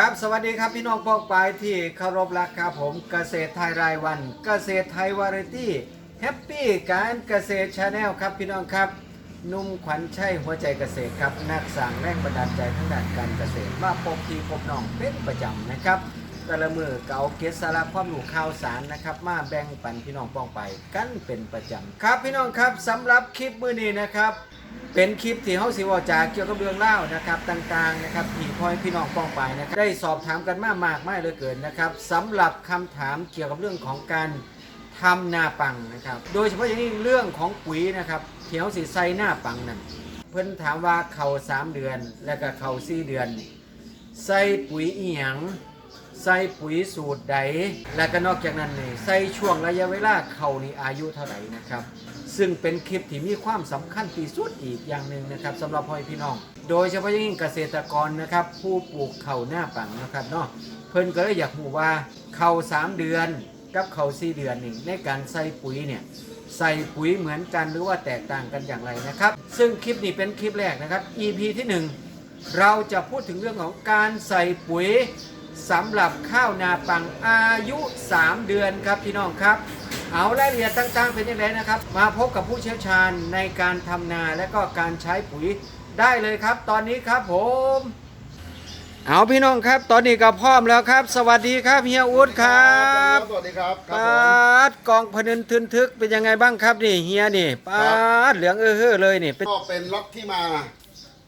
ครับ สวัสดีครับพี่น้องปองปายที่เคารพรักครับผมเกษตรไทยรายวัน เกษตรไทยวาไรตี้แฮปปี้การเกษตรชาแนลครับพี่น้องครับนุ่มขวัญชัยหัวใจเกษตรครับนักสั่งแรงบันดาลใจทางด้านการเกษตรมาพบทีพบน้องเป็นประจำนะครับแต่ละมือเก่าเกสาระความรู้ข่าวสารนะครับ มาแบ่งปันพี่น้องปองไปกันเป็นประจำครับพี่น้องครับสำหรับคลิปมื้อนี้นะครับ เป็นคลิปที่เฮาสิเว่าจากเกี่ยวกับเรื่องเล่าวนะครับต่างๆนะครับที่พ่อให้พี่น้องป้องไปนะครับได้สอบถามกันมากมากไม่เหลือเกินนะครับสำหรับคำถามเกี่ยวกับเรื่องของการทำนาปังนะครับ โดยเฉพาะอย่างยิ่งเรื่องของปุ๋ยนะครับที่เฮาสิใส่หน้าปังนั่นเพิ่นถามว่าเขาสามเดือนแล้วก็เข่าสี่เดือน ใส่ปุ๋ยอีหยังใส่ปุ๋ยสูตรใด และก็นอกจากนั้นนี่ใส่ช่วงระยะเวลาเขานี่อายุเท่าไหร่นะครับ ซึ่งเป็นคลิปที่มีความสำคัญที่สุดอีกอย่างหนึ่งนะครับสำหรับพ่อพี่น้อง โดยเฉพาะอย่างยิ่งเกษตรกรนะครับผู้ปลูกเข่าวหน้าปังนะครับเนาะเพิ่นก็เลยอยากรู้ว่าเข่าวสามเดือนกับเข่าวสี่เดือนนี่ในการใส่ปุ๋ยเนี่ยใส่ปุ๋ยเหมือนกันหรือว่าแตกต่างกันอย่างไรนะครับ ซึ่งคลิปนี้เป็นคลิปแรกนะครับ EP ที่หนึ่งเราจะพูดถึงเรื่องของการใส่ปุ๋ยสำหรับข้าวนาปังอายุ 3 เดือนครับพี่น้องครับ เอารายละเอียดต่างๆเป็นยังไงนะครับ มาพบกับผู้เชี่ยวชาญในการทำนาและก็การใช้ปุ๋ยได้เลยครับ ตอนนี้ครับผม เอาพี่น้องครับ ตอนนี้ก็พร้อมแล้วครับ สวัสดีครับเฮียอุดครับสวัสดีครับคปรับผมาดกองพนึนทึนทึกเป็นยังไงบ้างครับนี่เฮียนี่ปาดเหลืองเออเฮ้อเลยนี่เป็นก็เป็นล็อตที่มา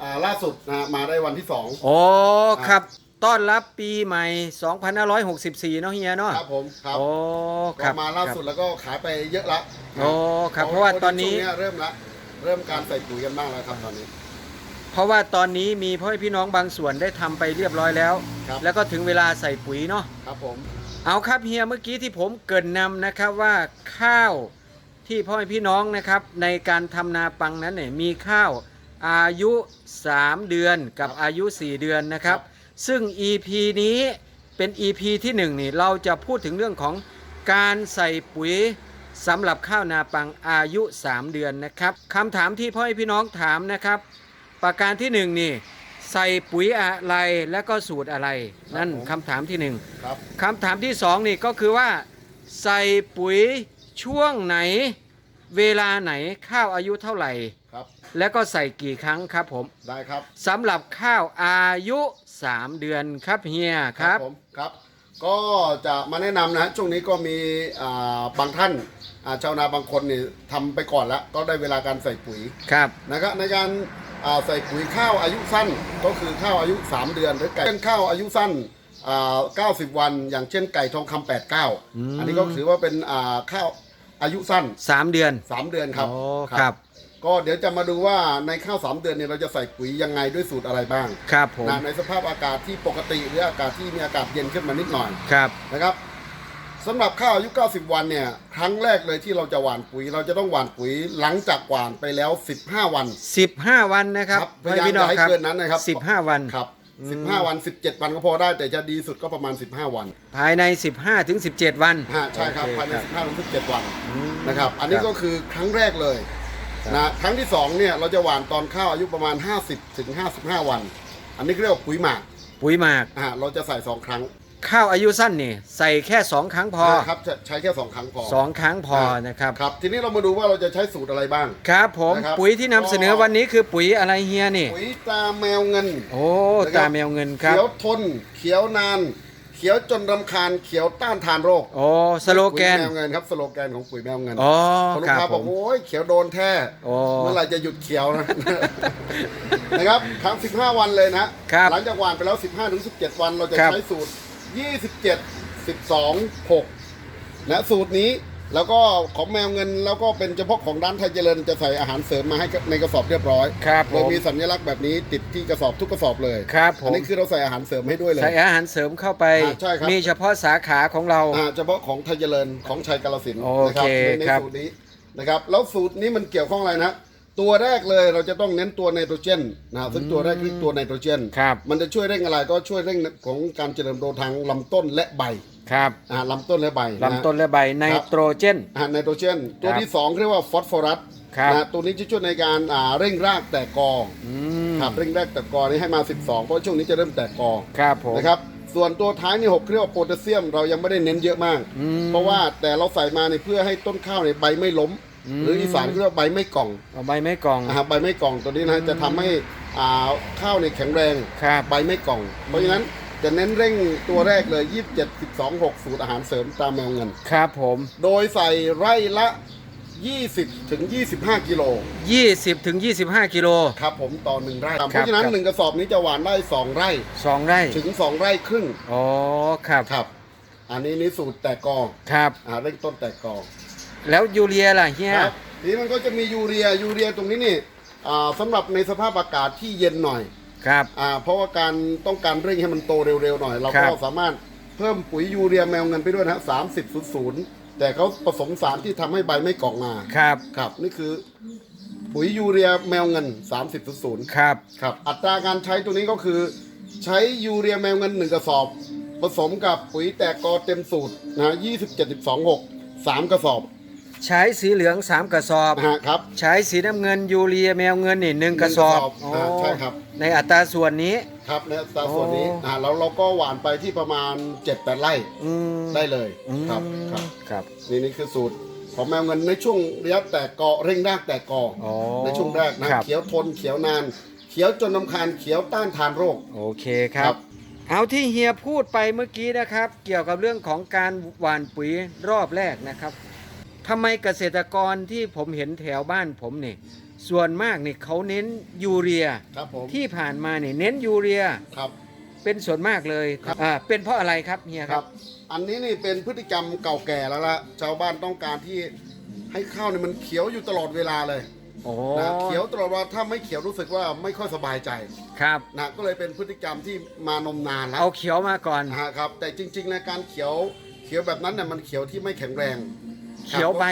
อ่าล่าสุดนะฮะมาได้วันที่สองโอ้ครับ ต้อนรับปีใหม่ 2564 เนาะเฮียเนาะครับผมครับโอ้คก็รับมาล่าสุดแล้วก็ขายไปเยอะละโอ้ครับ เพราะว่าตอนนี้ ช่วงเริ่มละเริ่มการใส่ปุ๋ยกันบ้างแล้วครับตอนนี้ เพราะว่าตอนนี้มีพ่อแม่พี่น้องบางส่วนได้ทำไปเรียบร้อยแล้ว ครับ แล้วก็ถึงเวลาใส่ปุ๋ยเนาะ ครับผม เอาครับเฮียเมื่อกี้ที่ผมเกรินนำนะครับว่าข้าวที่พ่อแม่พี่น้องนะครับ ในการทำนาปังนั้นเนี่ยมีข้าวอายุ 3 เดือนกับอายุ 4 เดือนนะครับ ซึ่ง EP นี้เป็น EP ที่1นี่เราจะพูดถึงเรื่องของการใส่ปุ๋ยสำหรับข้าวนาปังอายุ 3 เดือนนะครับคำถามที่พ่อแม่พี่น้องถามนะครับ ประการที่1นี่ใส่ปุ๋ยอะไรและก็สูตรอะไร นั่นคำถามที่หนึ่งครับคำถามที่สองนี่ก็คือว่า ใส่ปุ๋ยช่วงไหน เวลาไหนข้าวอายุเท่าไหร่ครับ แล้วก็ใส่กี่ครั้งครับผมได้ครับสำหรับข้าวอายุ 3 เดือนครับเฮียครับผมครับ ก็จะมาแนะนำนะฮะช่วงนี้ก็มีอ่าบางท่านอ่าชาวนาบางคนนี่ทำไปก่อนแล้วก็ได้เวลาการใส่ปุ๋ยครับนะครับในการอ่าใส่ปุ๋ยข้าวอายุสั้นก็คือข้าวอายุ 3 เดือน หรือไก่เช่นข้าวอายุสั้นอ่า90 วัน อย่างเช่นไก่ทองคำ89อืมอันนี้ก็ถือว่าเป็นอ่าข้าวอายุสั้น 3 เดือน 3 เดือนครับโอ้ครับ ก็เดี๋ยวจะมาดูว่าในข้าว3เดือนเนี่ยเราจะใส่ปุ๋ยยังไงด้วยสูตรอะไรบ้างครับผมนะในสภาพอากาศที่ปกติหรืออากาศที่มีอากาศเย็นขึ้นมานิดหน่อยครับนะครับสำหรับข้าวอายุ 90 วันเนี่ยครั้งแรกเลยที่เราจะหว่านปุ๋ย เราจะต้องหว่านปุ๋ยหลังจากหว่านไปแล้ว 15 วัน 15 วันนะครับพยายามพี่น้จะองให้ครับเกินนั้นนะครับ 15 วันครับ15 วัน 17 วันก็พอได้แต่จะดีสุดก็ประมาณ 15 วัน ภายใน 15ถึง17 วันฮะใช่ครับโอเภายใน 15ถึง17 วันอืมนะครับ อันนี้ครับก็คือครั้งแรกเลยครับ นะครั้งที่2เนี่ยเราจะหว่านตอนข้าวอายุประมาณ 50ถึง55 วัน อันนี้เรียกว่าปุ๋ยหมากปุ๋ยหมาก อ่าเราจะใส่ 2 ครั้งข้าวอายุสั้นนี่ใส่แค่2ครั้งพอครับจะใช้แค่ 2 ครั้งพอสองครั้งพอนะครับครับ ทีนี้เรามาดูว่าเราจะใช้สูตรอะไรบ้าง ครับผมนะครับ ปุ๋ยที่นำเสนอวันนี้คือปุ๋ยอะไรเฮียนี่ ปุ๋ยตาแมวเงินโอ้นะครับตาแมวเงินครับ เขียวทน เขียวนานเขียวจนรำคาญเขียวต้านทานโรคโอ้สโลแกนปุ๋ยแมวเงินครับสโลแกนของปุ๋ยแมวเงินอ๋อพอลูคกรับค้าผบอกมโอ้ยเขียวโดนแท้โอ้เมื่อไหร่จะหยุดเขียวนะนะครับครั้ง15วันเลยนะครับหลังจากหวานไปแล้ว15ถึง17วันเราจะครับใช้สูตร27 12 6นะสูตรนี้ แล้วก็ของแมวเงินแล้วก็เป็นเฉพาะของร้านไทยเจริญจะใส่อาหารเสริมมาให้ในกระสอบเรียบร้อยครับผโดยมมีสัญลักษณ์แบบนี้ติดที่กระสอบทุกกระสอบเลยครับผอันมนี้คือเราใส่อาหารเสริมให้ด้วยเลย ใส่อาหารเสริมเข้าไป อ่าใช่ครับ มีเฉพาะสาขาของเรา อ่าเฉพาะของไทยเจริญของชัยกาลสินธุ์โอนะครัเคในในครับ สูตรนี้นะครับแล้วสูตรนี้มันเกี่ยวข้องอะไรนะ ตัวแรกเลยเราจะต้องเน้นตัวไนโตรเจนนะซึ่งตัวแรกคือตัวไนโตรเจน ครับมันจะช่วยเร่งอะไรก็ช่วยเร่งของการเจริญโตทางลำต้นและใบครับอ่าลำต้นและใบะ ลำต้นและใบไนโตรเจน อ่าไนโตรเจนตัวครับที่สองเรียกว่าฟอสฟอรัสครับ นะตัวนี้จะช่วยในการอ่าเร่งรากแตกกออืมครับเร่งรากแตกกอนี้ให้มา 12 เพราะช่วงนี้จะเริ่มแตกกอครับผม นะครับส่วนตัวท้ายนี่หกเรียกว่าโพแทสเซียมเรายังไม่ได้เน้นเยอะมาก อืม เพราะว่าแต่เราใส่มาในยเพื่อให้ต้นข้าวในยใบไม่ล้มอืม หรืออีสานเรียกว่าใบไม่กล่องเอาใบไม้กอง นะครับใบไม่กล่องตัวนี้นะฮะจะทำให้อ่าข้าวในยแข็งแรงครับ ใบไม่กล่อง เพราะฉะนั้นจะเน้นเร่งตัวแรกเลย 27 12 6 สูตรอาหารเสริมตามแมวเงิน ครับผม โดยใส่ไร่ละ 20ถึง25 กิโล20ถึง25 กิโล ครับผมต่อหนึ่งไร่ครับเพราะฉะนั้นครับ หนึ่งกระสอบนี้จะหวานได้2ไร่2ไร่ ถึง2ไร่ครึ่งอ๋อ ครับ ครับ อันนี้นี่สูตรแตกกอครับ อ่าเร่งต้นแตกกอ แล้วยูเรียล่ะเฮีย ครับทีนี้มันก็จะมียูเรียยูเรียตรงนี้นี่อ่าสำหรับในสภาพอากาศที่เย็นหน่อยครับ อ่าเพราะว่าการต้องการเร่งให้มันโตเร็วๆหน่อย เราครัก็บ สามารถเพิ่มปุ๋ยยูเรียแมวเงินไปด้วยนะสามสิบศูนย์แต่เขาผสมสารที่ทำให้ใบไม่เกาะงาครับครับ นี่คือ ปุ๋ยยูเรียแมวเงิน 30ศูนย์ครับ ครับอัตราการใช้ตัวนี้ก็คือ ใช้ยูเรียแมวเงินหนึ่งกระสอบ ผสมกับปุ๋ยแตกกอเต็มสูตรนะยี่สิบเจ็ดสิบสองหกสามกระสอบ ใช้สีเหลือง 3 กระสอบ นะฮะครับ ใช้สีน้ำเงินยูเรียแมวเงินนี่หนึ่งกระสอบหนึ่งกระสอบอ่าใช่ครับ ในอัตราส่วนนี้ ครับในอัตราส่วนนี้โอ้อ่าแล้วเราก็หว่านไปที่ประมาณ7จ็ดแปดไร่อืมได้เลยอืมครับครับครับนี่นี่คือสูตรของแมวเงินในช่วงระยะแตกกอเร่งรากแตกกออ๋อในช่วงแรกนะ ครับ เขียวทนเขียวนาน เขียวจนนำคาญเขียวต้านทานโรค โอเคครัครับ บ เอาที่เฮียพูดไปเมื่อกี้นะครับ เกี่ยวกับเรื่องของการหว่านปุ๋ยรอบแรกนะครับ ทำไมเกษตรกรที่ผมเห็นแถวบ้านผมเนี่ยส่วนมากเนี่ยเขาเน้นยูเรียครับผมที่ผ่านมาเนี่ยเน้นยูเรียครับ เป็นส่วนมากเลยครับอ่าเป็นเพราะอะไรครับเฮียคครัรับ บ อันนี้นี่เป็นพฤติกรรมเก่าแก่แล้วละชาวบ้านต้องการที่ให้ข้าวเนี่ยมันเขียวอยู่ตลอดเวลาเลยโอ้นะเขียวตลอดเวลาถ้าไม่เขียวรู้สึกว่าไม่ค่อยสบายใจครับ นะก็เลยเป็นพฤติกรรมที่มานมนานแล้วเอาเขียวมาก่อน นะฮะครับแต่จริงๆในการเขียวเขียวแบบนั้นเนี่ยมันเขียวที่ไม่แข็งแรง เขียวใบ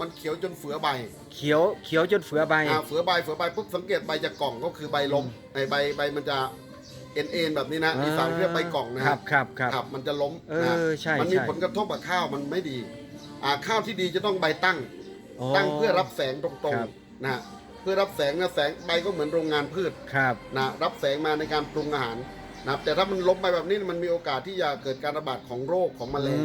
มันเขียวจนเฟือใบ เขียวเขียวจนเฟือใบ อ่าเฟือใบเฟือใบปุ๊บสังเกตใบจะกล่องก็คือใบลมไอใบใบมันจะเอ็นเอ็นแบบนี้นะอ่าอีสานเรียกใบกล่องนะคครัรับบครับครับ ครับมันจะล้มเอนะอใช่มันมีใช่ ผลกระทบกับข้าวมันไม่ดี อ่าข้าวที่ดีจะต้องใบตั้งโอ้ตั้งเพื่อรับแสงตรงครับ ๆนะเพื่อรับแสงนะแสงใบก็เหมือนโรงงานพืชครับ นะรับแสงมาในการปรุงอาหารนะครับแต่ถ้ามันล้มไปแบบนี้มันมีโอกาสที่จะเกิดการระบาดของโรคของแมลอืง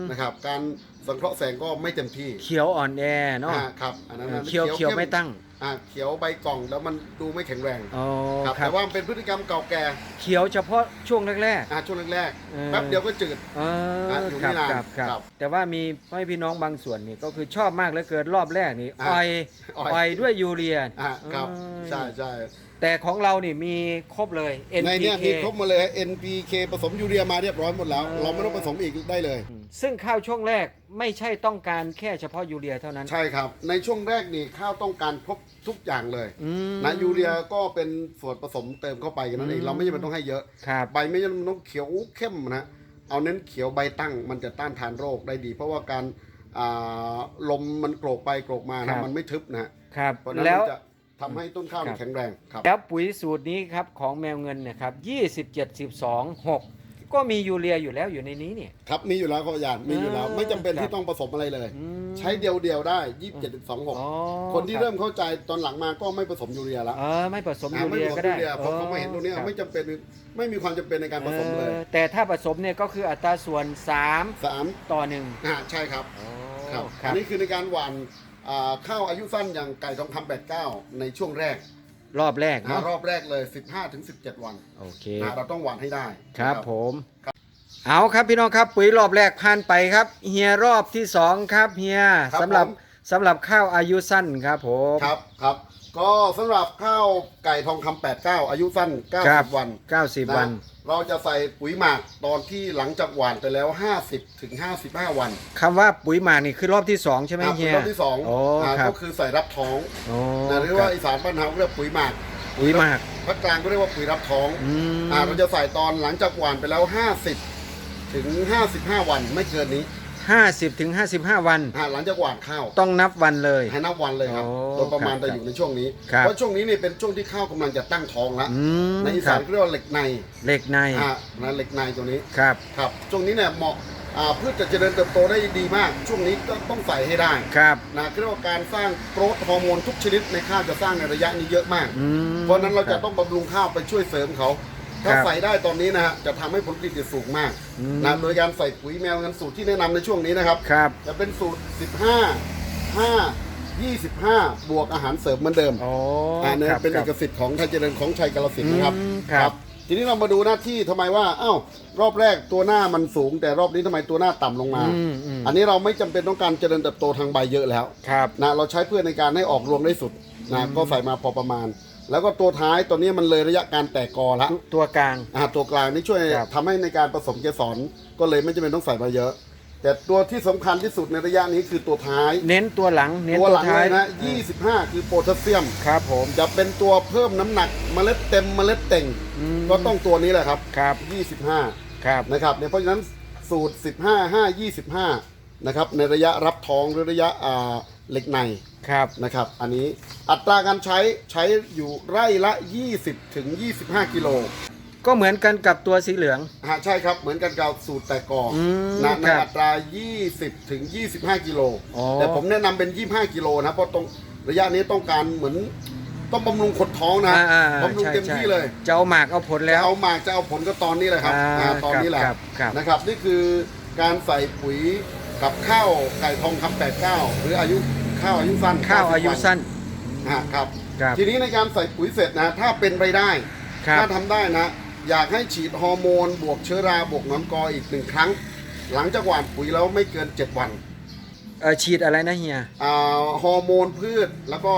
มนะครับการ สังเคราะห์แสงก็ไม่เต็มที่เขียวอ่อนแอเนาะอ่าครับอันนั้นเออนะเขียวเขียวข้ไม่ตั้งอ่าเขียวใบกล่องแล้วมันดูไม่แข็งแรงอ๋อครับครับแต่ว่ามันเป็นพฤติกรรมเก่าแก่เขียวเฉพาะช่วงแรกอ่าช่วงแรกเออๆแป๊บเดียวก็จืดๆเอออะอยู่คไม่รับนานครับครับครับแต่ว่ามีพ่อแม่พี่น้องบางส่วนนี่ก็คือชอบมากเหลือเกินรอบแรกนี่อะอ่อยอ่อย อ่อยด้วยยูเรียอ่าครับเออใช่ใช่แต่ของเรานี่มีครบเลย ในเนี้ย NPK มีครบหมาเลย NPK ผสมยูเรียมาเรียบร้อยหมดแล้วเออเราไม่ต้องผสมอีกได้เลย ซึ่งข้าวช่วงแรกไม่ใช่ต้องการแค่เฉพาะยูเรียเท่านั้น ใช่ครับ ในช่วงแรกนี่ข้าวต้องการครบทุกอย่างเลยอืม นะยูเรียก็เป็นส่วนผสมเติมเข้าไปกันนั่นเองอืมเราไม่จำเป็นต้องให้เยอะ ครับ ใบไม่จำเป็นต้องเขียวเข้มนะเอาเน้นเขียวใบตั้ง มันจะต้านทานโรคได้ดี เพราะว่าการอ่าลมมันโกรกไปโกรกมาครันะบ มันไม่ทึบนะฮะครับ เพราะฉะนั้นแล้วมันจะทำให้ต้นข้าวครับ แข็งแรงครับ แล้วปุ๋ยสูตรนี้ครับของแมวเงินเนะครับ 27 12 6 ก็มียูเรียอยู่แล้วอยู่ในนี้เนี่ย ครับมีอยู่แล้วครับอาจารย์มีอยู่แล้วเออไม่จำเป็นครับที่ต้องผสมอะไรเลย อืม ใช้เดียวเดียวๆได้ยี่สิบเจ็ดสองหกอ๋อคนที่รับเริ่มเข้าใจตอนหลังมาก็ไม่ผสมยูเรียแล้วเออไม่ผสมอ่ายูไม่เรียผสมก็ยูได้เรียเพราะเขาไม่เห็นตรงนี้ครับไม่จำเป็นไม่มีความจำเป็นในการผสมเลยออแต่ถ้าผสมเนี่ยก็คืออัตราส่วน สาม3 ต่อ1อ่าใช่ครับ ครับคอัรันบนี้คือในการหว่านอ่าข้าวอายุสั้นอย่างไก่ทองคำแปดเก้าในช่วงแรก รอบแรกนะเนาะรอบแรกเลย 15ถึง17 วันโอเคนะเราต้องหว่านให้ได้ครับนะผม เอาครับพี่น้องครับปุ๋ยรอบแรกผ่านไปครับ เฮียรอบที่สองครับเฮียครับสำหรับผม สำหรับข้าวอายุสั้นครับผมครับครับ ก็สำหรับข้าวไก่ทองคำ89อายุสั้นครับ90วัน90วันะเราจะใส่ปุ๋ยหมักตอนที่หลังจากหว่านไปแล้ว50ถึง55วันคำว่าปุ๋ยหมากนี่คือรอบที่สองใช่ไหมอะเฮียรอบที่สองโอ้อ่าครับก็คือใส่รับท้องโอ้นะหรือว่าอีสานบ้านเฮาเรียกปุ๋ยหมักปุ๋ยหมากภาคกลางก็เรียกว่าปุ๋ยรับท้องอืมอ่าเราจะใส่ตอนหลังจากหว่านไปแล้ว50ถึง55วันไม่เกินนี้ ห้าสิบถึงห้าสิบห้าวัน อ่าหลังจากหว่านข้าวต้องนับวันเลย ให้นับวันเลยครับโอ้โดยประมาณครับจะอยู่ในช่วงนี้ ครับเพราะช่วงนี้นี่เป็นช่วงที่ข้าวกำลังจะตั้งท้องแล้วอืมในอีคสารันบเรียกว่าเหล็กในเหล็กในอ่านะเหล็กในตัวนี้ ครับ ครับช่วงนี้เนี่ยเหมาะอ่าพืชจะเจริญเติบโตได้ดีมาก ช่วงนี้ก็ต้องใส่ให้ได้ครับนะเรียกว่าการสร้างโกรทฮอร์โมนทุกชนิดในข้าวจะสร้างในระยะนี้เยอะมาก อืมเพราะฉะนั้นเราคจะบต้องบำรุงข้าวไปช่วยเสริมเขา ถ้าครับใส่ได้ตอนนี้นะฮะจะทำให้ผลผลิตสูงมากอืมนะโดยการใส่ปุ๋ยแมวเงินสูตรที่แนะนำในช่วงนี้นะครับครับ จะเป็นสูตร 15 5 25 บวกอาหารเสริมเหมือนเดิมโอ้อ่าเนี่ยครับเป็นคเอรับกสิทธิ์ของไทยเจริญของชัยกาลสินธุ์นะครับอืมครับทีนี้เรามาดูหน้าที่ทำไมว่าอ้าวรอบแรกตัวหน้ามันสูง แต่รอบนี้ทำไมตัวหน้าต่ำลงมาอืมอืมอันนี้เราไม่จำเป็นต้องการเจริญเติบโตทางใบเยอะแล้วครับนะเราใช้เพื่อในการให้ออกรวงได้สุดนะก็ใส่มาพอประมาณ แล้วก็ตัวท้ายตัวนี้มันเลยระยะการแตกกอละตัวกลาง อ่าตัวกลางนี่ช่วยครับ ทำให้ในการผสมเกสรก็เลยไม่จำเป็นต้องใส่มาเยอะ แต่ตัวที่สำคัญที่สุดในระยะนี้คือตัวท้าย เน้นตัวหลัง เน้นตัวตัวหลังท้าเลยยนะ 25 คือโพแทสเซียม ครับผม จะเป็นตัวเพิ่มน้ำหนักเมล็ดเต็มเมล็ดเต่ง อืม ก็ต้องตัวนี้แหละครับ ครับ 25 ครับ นะครับเนี่ยเพราะฉะนั้นสูตร 15 5 25 นะครับ ในระยะรับท้องหรือระยะอ่า เหล็กในครับ นะครับ อันนี้อัตราการใช้ใช้อยู่ไร่ละ 20 ถึง 25 กิโลก็เหมือนกันกับตัวสีเหลือง ฮะใช่ครับ เหมือนกันกับสูตรแต่กออมนะในครับอัตรา 20 ถึง 25 กิโล อ๋อ แต่ผมแนะนำเป็น 25 กิโลนะ เพราะตรงระยะนี้ต้องการเหมือนต้องบำรุงขดท้องนะอ่าอ่าบำรุงใช่เต็มใช่ที่เลย จะเอาหมากเอาผลแล้ว เอาหมากจะเอาผลก็ตอนนี้แหละครับอ่าอ่าตอนนี้แหละครับครับนะครับ นี่คือการใส่ปุ๋ย กับข้าวไก่ทองคำแปดเก้าหรืออายุข้าวอายุสั้นข้าวอายุ90สั้นฮะครับ ครับ ทีนี้ในการใส่ปุ๋ยเสร็จนะ ถ้าเป็นไปได้ ครับ ถ้าทำได้นะ อยากให้ฉีดฮอร์โมน บวกเชื้อราบวกหนอนกออีกหนึ่งครั้ง หลังจากหว่านปุ๋ยแล้วไม่เกิน 7 วันเออฉีดอะไรนะเฮีย อ่าฮอร์โมนพืช แล้วก็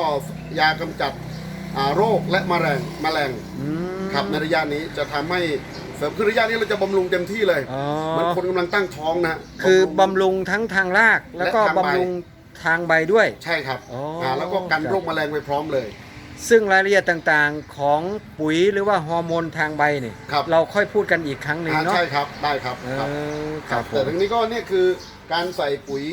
ยากำจัดอ่าโรคและแมลงแมลงอืม ครับในระยะนี้จะทำให้เส ริมคือระยะนี้เราจะบำรุงเต็มที่เลยอ๋อเหมันคนกำลังตั้งท้องนะคือบำรุงทั้งทางราก แล้วก็และทางใบบำรุงทางใบด้วย ใช่ครับอ๋ออ่าแล้วก็กันครับ โรคแมลงไว้พร้อมเลย ซึ่งรายละเอียดต่างๆของปุ๋ยหรือว่าฮอร์โมนทางใบเนี่ยครับ เราค่อยพูดกันอีกครั้งหนึ่งอ่าเนาะใช่ครับได้ครับเอครับอคครัรับบผแต่มทั้งนี้ก็เนี่ยคือการใส่ปุ๋ย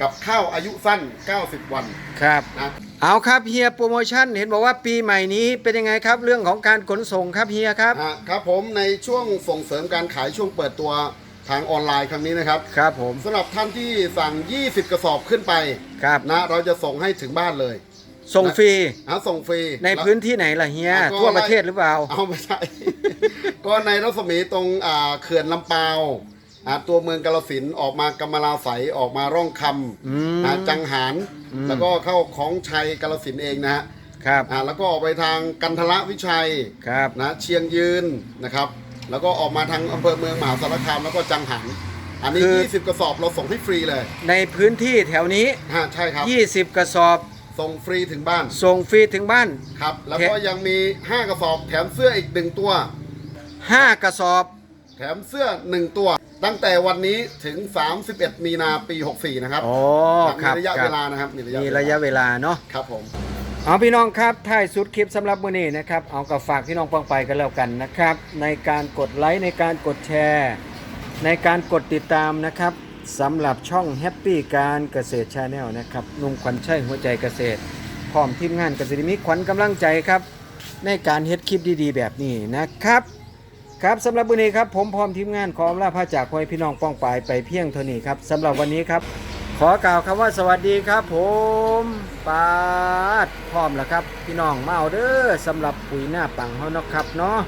กับข้าวอายุสั้น 90 วันครับ นะเอาครับเฮียโปรโมชั่นเห็นบอกว่าปีใหม่นี้เป็นยังไงครับเรื่องของการขนส่งครับเฮียครับฮะครับผมในช่วงส่งเสริมการขายช่วงเปิดตัวทางออนไลน์ครั้งนี้นะครับครับผมสำหรับท่านที่สั่ง 20 กระสอบขึ้นไปครับนะเราจะส่งให้ถึงบ้านเลยส่งฟรีนะส่งฟรีในแล้วพื้นที่ไหนล่ะเฮียอะก็ทั่วประเทศหรือเปล่า เอาไม่ใช่ ก็ในรัศมีตรงอ่าเขื่อนลำปาว อ่าตัวเมืองกาลสินธุ์ออกมากำมะลาใสออกมาร่องคอืมำอ่าจังหารอืมแล้วก็เข้าของชัยกาลสินธุ์เองนะฮะครับอ่าแล้วก็ออกไปทางกันทละวิชัยครับนะเชียงยืนนะครับ แล้วก็ออกมาทางอำเภอเมืองมหาสารคามแล้วก็จังหันอันนี้20 กระสอบเราส่งให้ฟรีเลย ในพื้นที่แถวนี้ฮะใช่ครับ 20 กระสอบส่งฟรีถึงบ้าน ส่งฟรีถึงบ้านครับ แล้วแถก็ยังมี 5 กระสอบแถมเสื้ออีกหนึ่งตัว 5 กระสอบ แถมเสื้อ 1 ตัว ตั้งแต่วันนี้ถึง 31 มีนาปี 64 นะครับอ๋อมีครับระยะครัเวบลานะครับมีระยะมีระยะเวลาเนาะ ครับผม เอาพี่น้องครับท้ายสุดคลิปสำหรับมื้อนี้นะครับ เอากับฝากพี่น้องปองไปกันแล้วกันนะครับ ในการกดไลค์ในการกดแชร์ ในการกดติดตามนะครับสำหรับช่องแฮปปี้การเกษตรชาแนลนะครับนุ่มขวัญชัยหัวใจเกษตร พร้อมทีมงานเกษตรมิตรขวัญกำลังใจครับ ในการเฮ็ดคลิปดีๆ แบบนี้นะครับ ครับสำหรับวันนี้ครับผมพร้อมทีมงานขอลาพาจากพ่อพี่น้องป้องปายไปเพียงเท่านี้ครับสำหรับวันนี้ครับ ขอกล่าวคำว่าสวัสดีครับ ผมปาดพร้อมแล้วครับ พี่น้องมาเอาเด้อสำหรับปุ๋ยหน้าปังเฮานะครับเนาะ